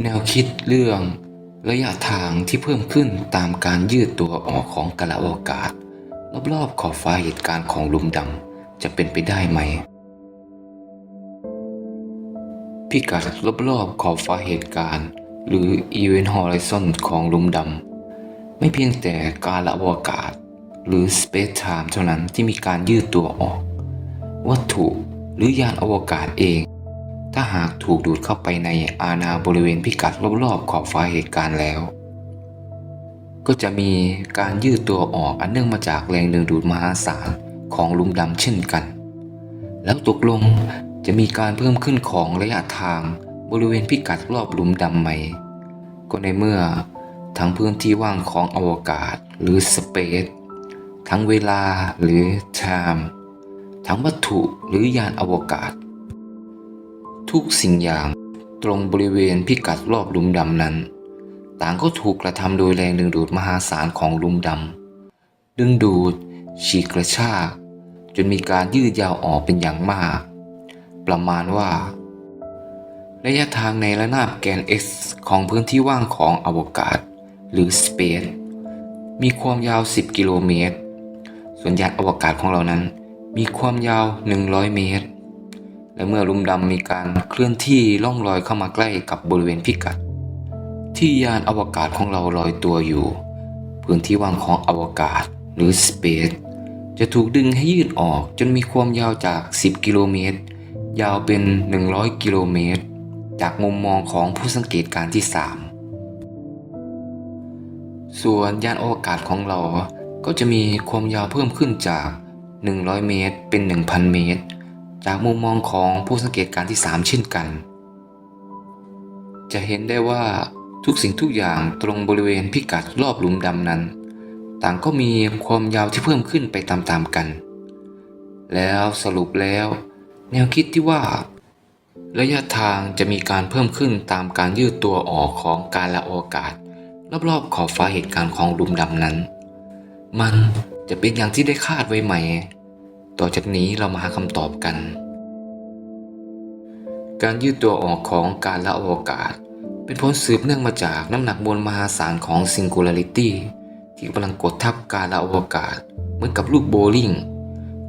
แนวคิดเรื่องระยะทางที่เพิ่มขึ้นตามการยืดตัวออกของกาลอวกาศ รอบๆขอบฟ้าเหตุการณ์ของหลุมดำจะเป็นไปได้ไหม พิกัดรอบๆขอบฟ้าเหตุการณ์ หรือ Event Horizon ของหลุมดำไม่เพียงแต่กาละอวกาศ หรือ Space Time เท่านั้นที่มีการยืดตัวออก วัตถุหรือยานอวกาศเอง ถ้าหากถูกดูดเข้าไปในอาณาบริเวณพิกัดรอบๆขอบฟ้าเหตุการณ์แล้ว ก็จะมีการยืดตัวออกอันเนื่องมาจากแรงดึงดูดมหาศาลของหลุมดำเช่นกัน แล้วตกลงจะมีการเพิ่มขึ้นของระยะทางบริเวณพิกัดรอบหลุมดำไหมก็ในเมื่อทั้งพื้นที่ว่างของอวกาศหรือสเปซทั้งเวลาหรือ time ทั้งวัตถุหรือยานอวกาศ ทุกสิ่งอย่างตรงบริเวณพิกัดรอบหลุมดำนั้น ต่างก็ถูกกระทำโดยแรงดึงดูดมหาศาลของหลุมดำดึงดูด ฉีกกระชากจนมีการยืดยาวออกเป็นอย่างมาก ประมาณว่า ระยะทางในระนาบแกน x ของพื้นที่ว่างของอวกาศ หรือ Space มีความยาว 10 กิโลเมตร ส่วนยานอวกาศของเรานั้น มีความยาว 100 เมตร และเมื่อลุมดำมีการเคลื่อนที่ล่องลอยเข้ามาใกล้กับบริเวณพิกัด ที่ยานอวกาศของเราลอยตัวอยู่ พื้นที่ว่างของอวกาศหรือ Space จะถูกดึงให้ยืดออกจนมีความยาวจาก 10 กิโลเมตร ยาวเป็น 100 กิโลเมตร จากมุมมองของผู้สังเกตการณ์ที่ 3 ส่วนยานอวกาศของเราก็จะมีความยาวเพิ่มขึ้นจาก 100 เมตรเป็น 1,000 เมตร จากมุมมองของผู้สังเกตการณ์ที่ 3 เช่นกัน จะเห็นได้ว่าทุกสิ่งทุกอย่างตรงบริเวณพิกัดรอบหลุมดำนั้น ต่างก็มีความยาวที่เพิ่มขึ้นไปตามๆกัน แล้วสรุปแล้ว แนวคิดที่ว่า ระยะทางจะมีการเพิ่มขึ้นตามการยืดตัวออกของการละอากาศรอบๆขอบฟ้าเหตุการณ์ของหลุมดำนั้น มันจะเป็นอย่างที่ได้คาดไว้ไหม ต่อจากนี้เรามาหาคำตอบกัน การยืดตัวออกของการละอวกาศ เป็นผลสืบเนื่องมาจากน้ำหนักมวลมหาศาลของ Singularity ที่กำลังกดทับการละอวกาศ เหมือนกับลูกโบลิ่ง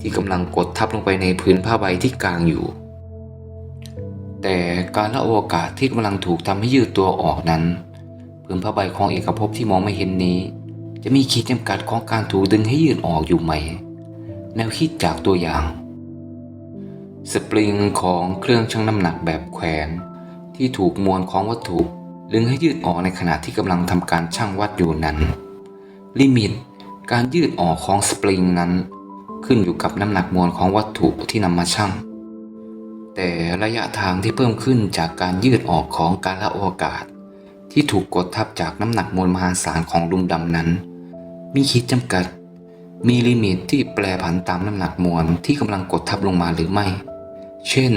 ที่กำลังกดทับลงไปในพื้นผ้าใบที่กลางอยู่ แต่การละอวกาศที่กำลังถูกทำให้ยืดตัวออกนั้น พื้นผ้าใบของเอกภพที่มองไม่เห็นนี้ จะมีขีดจำกัดของการถูกดึงให้ยืดออกอยู่ไหม แนวคิดจากตัวอย่าง สปริงของเครื่องชั่งน้ำหนักแบบแขวน ที่ถูกมวลของวัตถุดึงให้ยืดออกในขณะที่กำลังทำการชั่งวัดอยู่นั้น ลิมิตการยืดออกของสปริงนั้น ขึ้นอยู่กับน้ำหนักมวลของวัตถุที่นำมาชั่ง แต่ระยะทางที่เพิ่มขึ้นจากการยืดออกของการละอวกาศที่ถูกกดทับจากน้ำหนักมวลมหาศาลของลุมดำนั้น มีขีดจำกัด มีลิมิตที่แปรผันตามน้ำหนักมวลที่กำลังกดทับลงมาหรือไม่ เช่น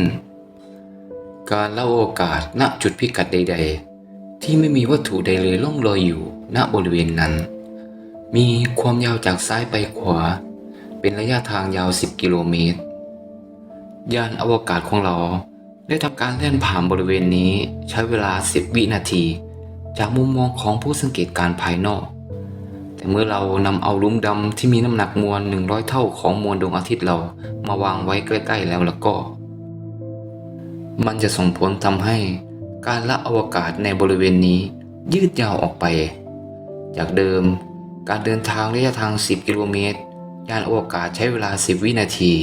การเละโอกาสณจุดพิกัดใด ๆ ที่ไม่มีวัตถุใดเลยล่องลอยอยู่ณบริเวณนั้น มีความยาวจากซ้ายไปขวา เป็นระยะทางยาว 10 กิโลเมตร ยานอวกาศของเราได้ทำการเล่นผ่านบริเวณนี้ใช้เวลา 10 วินาที จากมุมมองของผู้สังเกตการณ์ภายนอก เมื่อเรานำเอาลุมดำที่มีน้ำหนักมวล 100 เท่าของมวลดวงอาทิตย์เรามาวางไว้ใกล้ ๆ แล้วแล้วก็ มันจะส่งผลทำให้การละอวกาศในบริเวณนี้ยืดยาวออกไป จากเดิม การเดินทางระยะทาง 10 กิโลเมตร ยานอวกาศใช้เวลา 10 วินาที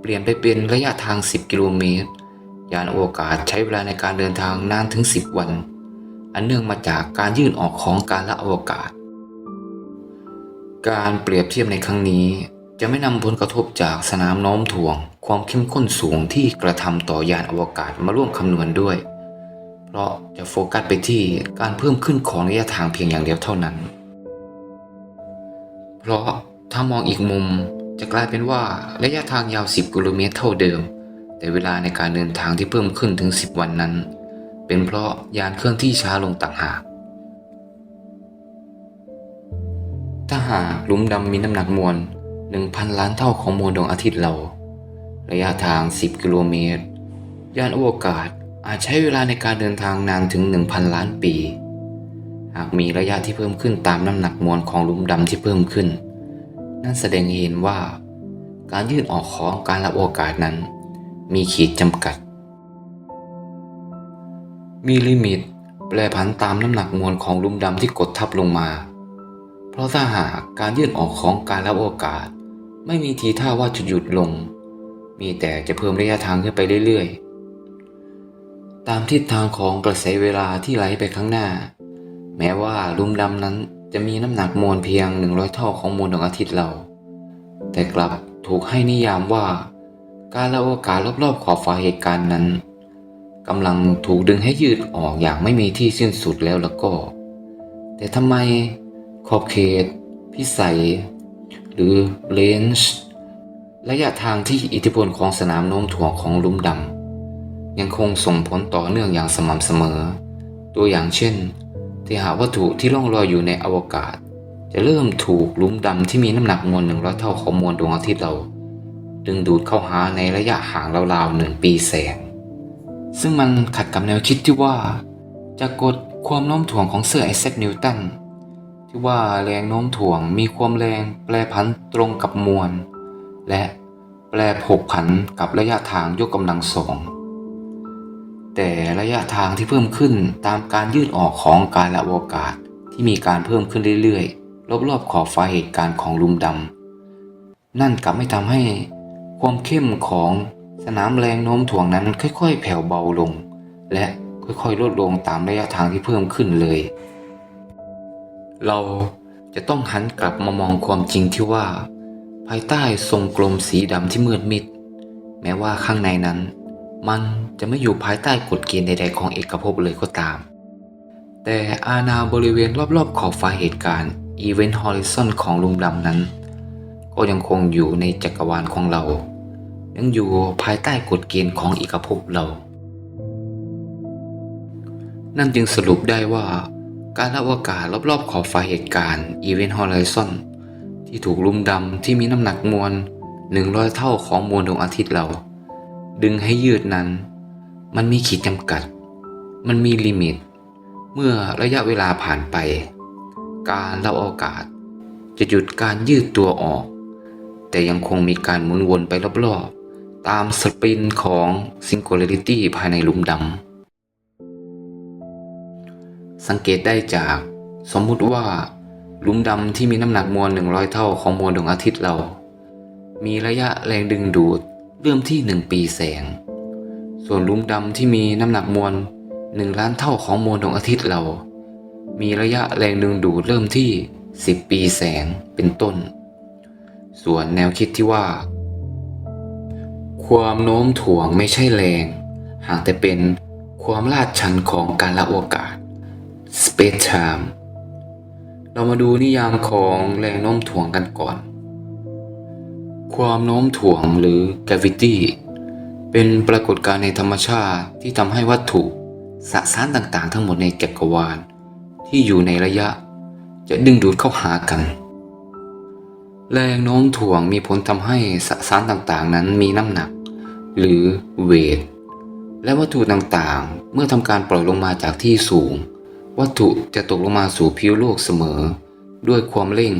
เปลี่ยนไปเป็นระยะทาง 10 กิโลเมตร ยานอวกาศใช้เวลาในการเดินทางนานถึง 10 วัน อันเนื่องมาจากการยื่นออกของการละอวกาศ การเปรียบเทียบในครั้งนี้ จะไม่นำผลกระทบจากสนามโน้มถ่วง ความเข้มข้นสูงที่กระทำต่อยานอวกาศมาร่วมคำนวณด้วย เพราะจะโฟกัสไปที่การเพิ่มขึ้นของระยะทางเพียงอย่างเดียวเท่านั้น เพราะถ้ามองอีกมุมจะกลายเป็นว่าระยะทางยาว 10 กิโลเมตรเท่าเดิม แต่เวลาในการเดินทางที่เพิ่มขึ้นถึง 10 วันนั้น เป็นเพราะยานเคลื่อนที่ช้าลงต่างหาก ถ้าหากลุมดำมีน้ำหนักมวล 1,000 ล้านเท่าของมวลดวงอาทิตย์เรา ระยะทาง 10 กิโลเมตร ยานอวกาศอาจใช้เวลาในการเดินทางนานถึง 1,000 ล้านปี หากมีระยะที่เพิ่มขึ้นตามน้ำหนักมวลของลุมดำที่เพิ่มขึ้น นั่นแสดงให้เห็นว่า การยืดออกของการรับโอกาสนั้น มีขีดจำกัด มีลิมิต แปรผันตามน้ำหนักมวลของลุมดำที่กดทับลงมา เพราะถ้าหากการยืดออกของการรับโอกาส ไม่มีทีท่าว่าจะหยุดลง มีแต่จะเพิ่มระยะทางขึ้นไปเรื่อยๆ ตามทิศทางของกระแสเวลาที่ไหลไปข้างหน้า แม้ว่าลุมดำนั้นจะมีน้ำหนักมวลเพียง 100 เท่าของมวลดวงอาทิตย์เรา แต่กลับถูกให้นิยามว่า การละโอกาสรอบๆขอบฟ้าเหตุการณ์นั้นกำลังถูกดึงให้ยืดออกอย่างไม่มีที่สิ้นสุดแล้วแล้วก็ แต่ทำไม ขอบเขต พิสัย หรือเลนส์ระยะทางที่อิทธิพลของสนามโน้มถ่วงของลุ่มดำยังคงส่งผลต่อเนื่องอย่างสม่ำเสมอ ตัวอย่างเช่นที่หาวัตถุที่ล่องลอยอยู่ในอวกาศ จะเริ่มถูกลุ่มดำที่มีน้ำหนักมวลหนึ่งร้อยเท่าของมวลดวงอาทิตย์เรา ดึงดูดเข้าหาในระยะห่างราวๆหนึ่งปีแสง ซึ่งมันขัดกับแนวคิดที่ว่าจากกฎความโน้มถ่วงของเซอร์ไอแซคนิวตัน ที่ว่าแรงโน้มถ่วงมีความแรงแปรผันตรงกับมวล และแปรผกผันกับระยะทางยกกำลังสองแต่ระยะทางที่เพิ่มขึ้นตามการยืดออกของการละอวกาศที่มีการเพิ่มขึ้นเรื่อยๆ รอบๆขอบฟ้าเหตุการณ์ของลุมดำ นั่นกลับไม่ทำให้ความเข้มของสนามแรงโน้มถ่วงนั้นค่อยๆ แผ่วเบาลง และค่อยๆ ลดลงตามระยะทางที่เพิ่มขึ้นเลย เราจะต้องหันกลับมามองความจริงที่ว่า ภายใต้ทรงกลมสีดำที่มืดมิด แม้ว่าข้างในนั้น มันจะไม่อยู่ภายใต้กฎเกณฑ์ใดๆของเอกภพเลยก็ตาม แต่อาณาบริเวณรอบๆขอบฟ้าเหตุการณ์ Event Horizon ของลุมดำนั้น ก็ยังคงอยู่ในจักรวาลของเรา ยังอยู่ภายใต้กฎเกณฑ์ของเอกภพเรา นั่นจึงสรุปได้ว่า การอวกาศรอบๆขอบฟ้าเหตุการณ์ Event Horizon ที่ถูกลุมดำที่มีน้ำหนักมวล100เท่าของมวลดวงอาทิตย์เรา ดึงให้ยืดนั้น มันมีขีดจำกัด มันมีลิมิต เมื่อระยะเวลาผ่านไป การละอากาศ จะหยุดการยืดตัวออก แต่ยังคงมีการหมุนวนไปรอบๆ ตามสปรินของ Singularity ภายในลุมดำ สังเกตได้จาก สมมุติว่าหลุมดำที่มีน้ำหนักมวล 100 เท่าของมวลดวงอาทิตย์เรา มีระยะแรงดึงดูดเริ่มที่ 1 ปีแสง ส่วนหลุมดำที่มีน้ำหนักมวล 1 ล้านเท่าของมวลดวงอาทิตย์เรา มีระยะแรงดึงดูดเริ่มที่ 10 ปีแสงเป็นต้น ส่วนแนวคิดที่ว่า ความโน้มถ่วงไม่ใช่แรง หากแต่เป็นความลาดชันของการละโอกาส space time เรามาดูนิยามของแรงโน้มถ่วงกันก่อน ความโน้มถ่วงหรือ gravity เป็นปรากฏการณ์ในธรรมชาติที่ทำให้วัตถุสสารต่างๆ ทั้งหมดในจักรวาล ที่อยู่ในระยะ จะดึงดูดเข้าหากัน แรงโน้มถ่วงมีผลทำให้สสารต่างๆ นั้นมีน้ำหนัก หรือเวทและวัตถุต่างๆ เมื่อทำการปล่อยลงมาจากที่สูง วัตถุจะตกลงมาสู่ผิวโลกเสมอ ด้วยความเร่ง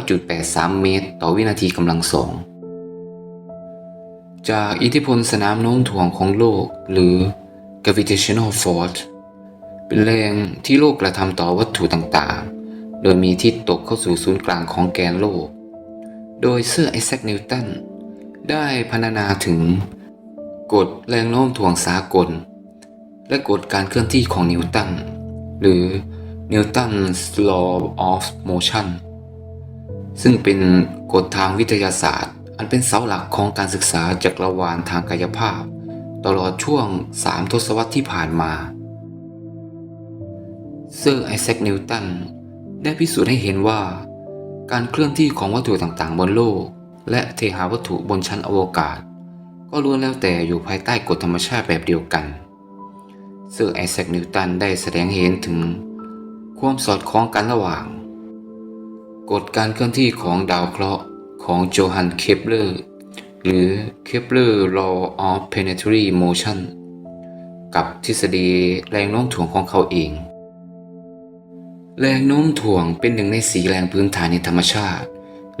9.83 เมตร ต่อวินาทีกำลังสอง จากอิทธิพลสนามโน้มถ่วงของโลก หรือ gravitational force เป็นแรงที่โลกกระทำต่อวัตถุต่างๆ โดยมีทิศตกเข้าสู่ศูนย์กลางของแกนโลก โดยเซอร์ไอแซคนิวตันได้พรรณนาถึง กฎแรงโน้มถ่วงสากล และกฎการเคลื่อนที่ของนิวตัน หรือ Newton's law of motion ซึ่งเป็นกฎทางวิทยาศาสตร์ อันเป็นเสาหลักของการศึกษาจักรวาลทางกายภาพ ตลอดช่วง 3 ทศวรรษที่ผ่านมา เซอร์ไอแซคนิวตันได้พิสูจน์ให้เห็นว่า การเคลื่อนที่ของวัตถุต่างๆ บนโลก และเทหาวัตถุบนชั้นอวกาศ ก็ล้วนแล้วแต่อยู่ภายใต้กฎธรรมชาติแบบเดียวกันเซอร์ไอแซคนิวตันได้แสดงเห็นถึง ความสอดคล้องกันระหว่าง กฎการเคลื่อนที่ของดาวเคราะห์ของโจฮันเคปเลอร์หรือ Kepler Law of Planetary Motion กับทฤษฎีแรงโน้มถ่วงของเขาเอง แรงโน้มถ่วงเป็นหนึ่งในสีแรงพื้นฐานในธรรมชาติ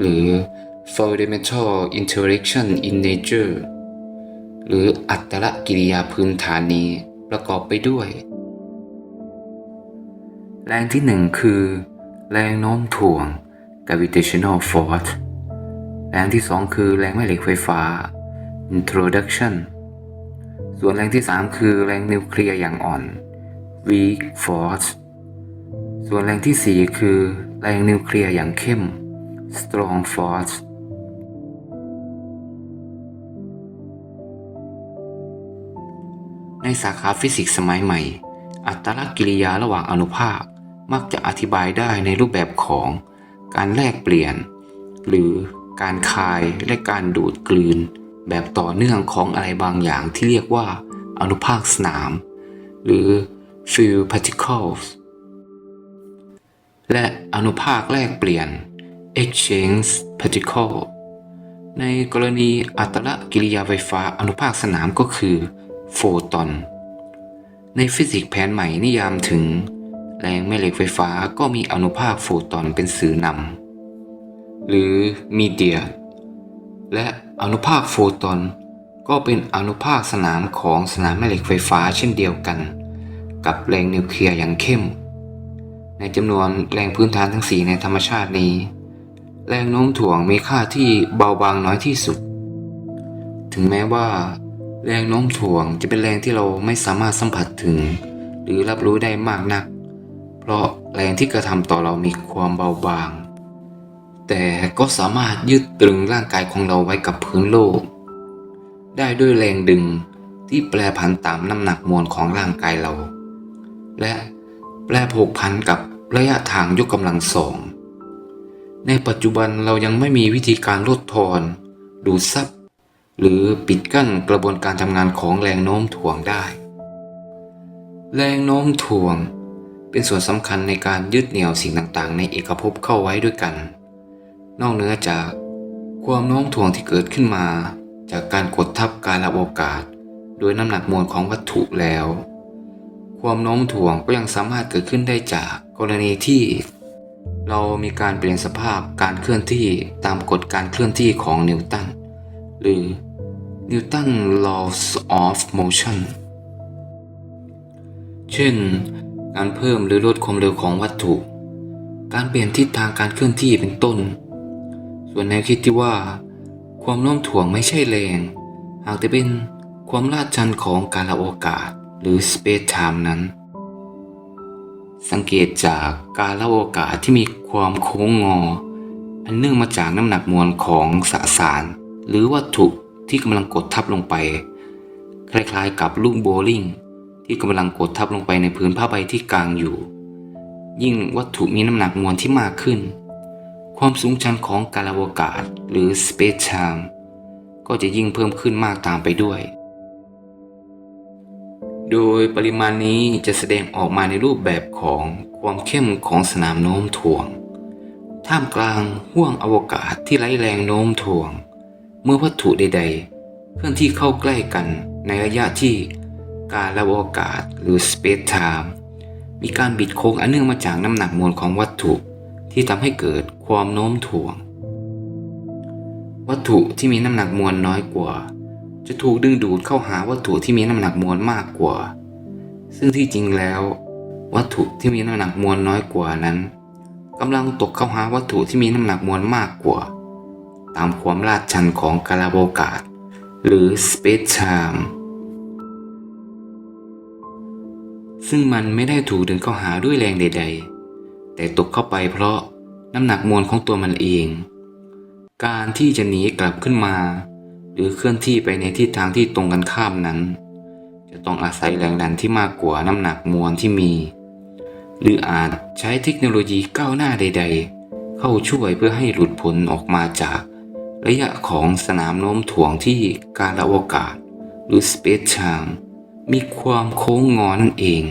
หรือ fundamental interaction in nature หรืออัตรกิริยาพื้นฐานนี้ ประกอบไปด้วย แรงที่หนึ่งคือ แรงโน้มถ่วง gravitational force แรงที่สองคือแรงแม่เหล็กไฟฟ้า introduction ส่วนแรงที่สามคือแรงนิวเคลียร์อย่างอ่อน weak force ส่วนแรงที่สี่คือแรงนิวเคลียร์อย่างเข้ม strong force สาขาฟิสิกส์สมัยใหม่ อัตรากิริยาระหว่างอนุภาค มักจะอธิบายได้ในรูปแบบของ การแลกเปลี่ยน หรือการคายและการดูดกลืน แบบต่อเนื่องของอะไรบางอย่างที่เรียกว่า อนุภาคสนาม หรือ field particles และอนุภาคแลกเปลี่ยน exchange particle ในกรณีอัตรากิริยาไฟฟ้าอนุภาคสนามก็คือ โฟตอน ในฟิสิกส์แผนใหม่นิยามถึง แรงแม่เหล็กไฟฟ้าก็มีอนุภาคโฟตอนเป็นสื่อนำหรือมีเดีย และอนุภาคโฟตอน ก็เป็นอนุภาคสนามของสนามแม่เหล็กไฟฟ้าเช่นเดียวกัน กับแรงนิวเคลียร์อย่างเข้ม ในจำนวนแรงพื้นฐานทั้งสี่ในธรรมชาตินี้ แรงโน้มถ่วงมีค่าที่เบาบางน้อยที่สุด ถึงแม้ว่า แรงโน้มถ่วงจะเป็นแรงที่เราไม่สามารถสัมผัสถึง หรือรับรู้ได้มากนัก เพราะแรงที่กระทำต่อเรามีความเบาบาง แต่ก็สามารถยึดตรึงร่างกายของเราไว้กับพื้นโลก ได้ด้วยแรงดึงที่แปรผันตามน้ำหนักมวลของร่างกายเรา และแปรผกผันกับระยะทางยกกำลังสอง ในปัจจุบันเรายังไม่มีวิธีการลดทอน ดูดซับ หรือปิดกั้นกระบวนการทำงานของแรงโน้มถ่วงได้ แรงโน้มถ่วง เป็นส่วนสำคัญในการยึดเหนี่ยวสิ่งต่างๆ ในเอกภพเข้าไว้ด้วยกัน นอกเหนือจากความโน้มถ่วงที่เกิดขึ้นมา จากการกดทับการระโอกาส โดยน้ำหนักมวลของวัตถุแล้ว ความโน้มถ่วงก็ยังสามารถเกิดขึ้นได้จากกรณีที่ เรามีการเปลี่ยนสภาพการเคลื่อนที่ตามกฎการเคลื่อนที่ของนิวตันหรือ Newton laws of motion เช่น การเพิ่มหรือลดความเร็วของวัตถุ การเปลี่ยนทิศทางการเคลื่อนที่เป็นต้น ส่วนแนวคิดที่ว่า ความโน้มถ่วงไม่ใช่แรง หากแต่เป็นความลาดชันของการละโอกาสหรือ space time นั้น สังเกตจากการละโอกาสที่มีความโค้งงอ อันเนื่องมาจากน้ำหนักมวลของสสาร หรือวัตถุ ที่กำลังกดทับลงไป คล้ายๆ กับลูกโบลิ่งที่กำลังกดทับลงไปในพื้นผ้าใบที่กลางอยู่ ยิ่งวัตถุมีน้ำหนักมวลที่มากขึ้น ความสูงชันของการอวกาศหรือ space time ก็จะยิ่งเพิ่มขึ้นมากตามไปด้วย โดยปริมาณนี้จะแสดงออกมาในรูปแบบของความเข้มของสนามโน้มถ่วง ท่ามกลางห้วงอวกาศที่ไร้แรงโน้มถ่วง เมื่อวัตถุใด ๆ เคลื่อนที่เข้าใกล้กันในระยะที่การระอากาศหรือ space time มีการบิดโค้งอันเนื่องมาจากน้ำหนักมวลของวัตถุที่ทำให้เกิดความโน้มถ่วง วัตถุที่มีน้ำหนักมวลน้อยกว่า จะถูกดึงดูดเข้าหาวัตถุที่มีน้ำหนักมวลมากกว่า ซึ่งที่จริงแล้ว วัตถุที่มีน้ำหนักมวลน้อยกว่านั้นกำลังตกเข้าหาวัตถุที่มีน้ำหนักมวลมากกว่า ตามความลาดชันของกาลาโอกาศหรือ space time ซึ่งมันไม่ได้ถูกดึงเข้าหาด้วยแรงใด ๆ แต่ตกเข้าไปเพราะน้ำหนักมวลของตัวมันเอง การที่จะหนีกลับขึ้นมา หรือเคลื่อนที่ไปในทิศทางที่ตรงกันข้ามนั้น จะต้องอาศัยแรงดันที่มากกว่าน้ำหนักมวลที่มี หรืออาจใช้เทคโนโลยีก้าวหน้าใด ๆ เข้าช่วยเพื่อให้หลุดพ้นออกมาจาก ระยะของสนามโน้มถ่วงที่การอวกาศ หรือ space time มีความโค้งงอนั่นเอง